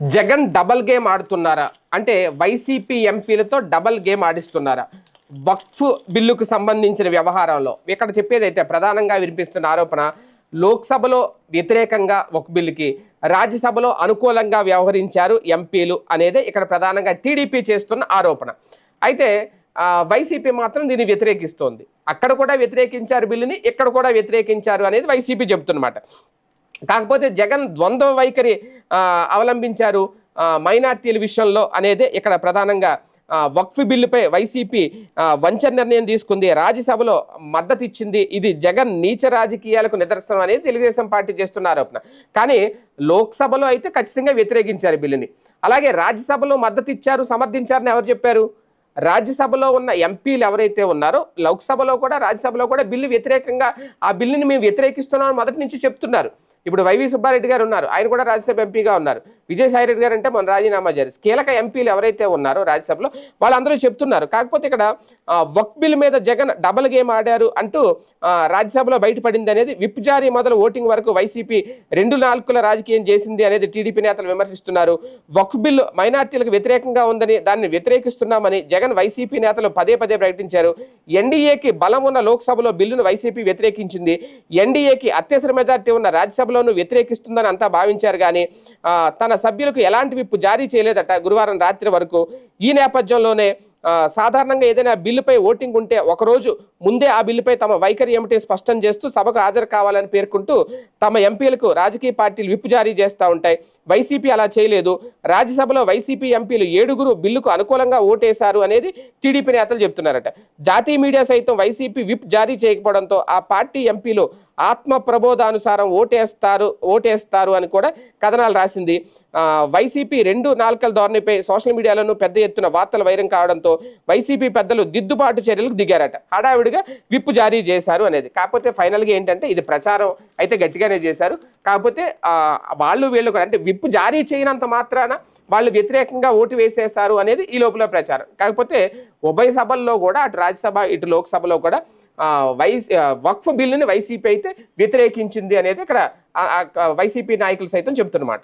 Jagan double game ఆడుతున్నారా? అంటే YCP ఎంపీలతో డబల్ గేమ్ ఆడిస్తున్నారా? వక్ఫ్ బిల్లుకు సంబంధించిన వ్యవహారంలో. ఇక్కడ చెప్పేదైతే ప్రధానంగా వినిపిస్తున్న ఆరోపణ లోక్సభలో వ్యతిరేకంగా ఒక బిల్లుకి రాజ్యసభలో అనుకూలంగా వ్యవహరించారు ఎంపీలు అనేది ఇక్కడ ప్రధానంగా టీడీపీ చేస్తున్న ఆరోపణ. అయితే వైసీపీ మాత్రం దీన్ని వ్యతిరేకిస్తోంది. అక్కడ కూడా వ్యతిరేకించారు బిల్లుని ఇక్కడ కూడా వ్యతిరేకించారు అనేది వైసీపీ చెబుతున్నమాట. కాకపోతే జగన్ ద్వంద్వ వైఖరి అవలంబించారు మైనార్టీల విషయంలో అనేది ఇక్కడ ప్రధానంగా వక్ఫ్ బిల్లుపై వైసీపీ వంచన నిర్ణయం తీసుకుంది. రాజ్యసభలో మద్దతు ఇచ్చింది ఇది జగన్ నీచ రాజకీయాలకు నిదర్శనం అనేది తెలుగుదేశం పార్టీ చేస్తున్న ఆరోపణ కానీ లోక్సభలో అయితే ఖచ్చితంగా వ్యతిరేకించారు ఈ బిల్లుని. అలాగే రాజ్యసభలో మద్దతు ఇచ్చారు సమర్థించారని ఎవరు చెప్పారు? రాజ్యసభలో ఉన్న ఎంపీలు ఎవరైతే ఉన్నారో లోక్సభలో కూడా రాజ్యసభలో కూడా బిల్లు వ్యతిరేకంగా ఆ బిల్లుని మేము వ్యతిరేకిస్తున్నామని మొదటి నుంచి చెప్తున్నారు. ఇప్పుడు వైవి సుబ్బారెడ్డి గారు ఉన్నారు. ఆయన కూడా రాజ్యసభ ఎంపీగా ఉన్నారు. విజయసాయి రెడ్డి గారు అంటే మన రాజీనామా చేశారు కీలక ఎంపీలు ఎవరైతే ఉన్నారో రాజ్యసభలో వాళ్ళందరూ చెప్తున్నారు. కాకపోతే ఇక్కడ వక్ బిల్ మీద జగన్ డబల్ గేమ్ ఆడారు అంటూ ఆ, రాజ్యసభలో బయటపడింది అనేది విప్ జారీ మొదలు ఓటింగ్ వరకు వైసీపీ రెండు నాలుగుల రాజకీయం చేసింది అనేది టీడీపీ నేతలు విమర్శిస్తున్నారు. వక్ బిల్ మైనార్టీలకు వ్యతిరేకంగా ఉందని దాన్ని వ్యతిరేకిస్తున్నామని జగన్ వైసీపీ నేతలు పదే పదే ప్రకటించారు. ఎన్డీఏకి బలం ఉన్న లోక్సభలో బిల్లును వైసీపీ వ్యతిరేకించింది. ఎన్డీఏకి అత్యవసర మెజార్టీ ఉన్న రాజ్యసభ రాజ్యసభలోనూ వ్యతిరేకిస్తుందని అంతా భావించారు కానీ తన సభ్యులకు ఎలాంటి విప్పు జారీ చేయలేదట గురువారం రాత్రి వరకు. ఈ నేపథ్యంలోనే సాధారణంగా ఏదైనా బిల్లుపై ఓటింగ్ ఉంటే ఒకరోజు ముందే ఆ బిల్లుపై తమ వైఖరి ఏమిటి స్పష్టం చేస్తూ సభకు హాజరు కావాలని పేర్కొంటూ తమ ఎంపీలకు రాజకీయ పార్టీలు విప్పు జారీ చేస్తూ ఉంటాయి. వైసీపీ అలా చేయలేదు. రాజ్యసభలో వైసీపీ ఎంపీలు ఏడుగురు బిల్లుకు అనుకూలంగా ఓటేశారు అనేది టీడీపీ నేతలు చెప్తున్నారట. జాతీయ మీడియా సైతం వైసీపీ విప్ జారీ చేయకపోవడంతో ఆ పార్టీ ఎంపీలు ఆత్మ ప్రబోధానుసారం ఓటేస్తారు ఓటేస్తారు అని కూడా కథనాలు రాసింది. వైసీపీ రెండు నాలుకల ధోరణిపై సోషల్ మీడియాలోనూ పెద్ద ఎత్తున వార్తలు వైరం కావడంతో వైసీపీ పెద్దలు దిద్దుబాటు చర్యలకు దిగారట. హడావిడిగా విప్పు జారీ చేశారు అనేది. కాకపోతే ఫైనల్గా ఏంటంటే ఇది ప్రచారం అయితే గట్టిగానే చేశారు. కాకపోతే వాళ్ళు వీళ్ళు కూడా అంటే విప్పు జారీ చేయనంత మాత్రాన వాళ్ళు వ్యతిరేకంగా ఓటు వేసేశారు అనేది ఈ లోపల ప్రచారం. కాకపోతే ఉభయ సభల్లో కూడా అటు రాజ్యసభ ఇటు లోక్సభలో కూడా వైస్ వక్ఫ్ బిల్లుని వైసీపీ అయితే వ్యతిరేకించింది అనేది ఇక్కడ వైసీపీ నాయకులు సైతం చెబుతున్నమాట.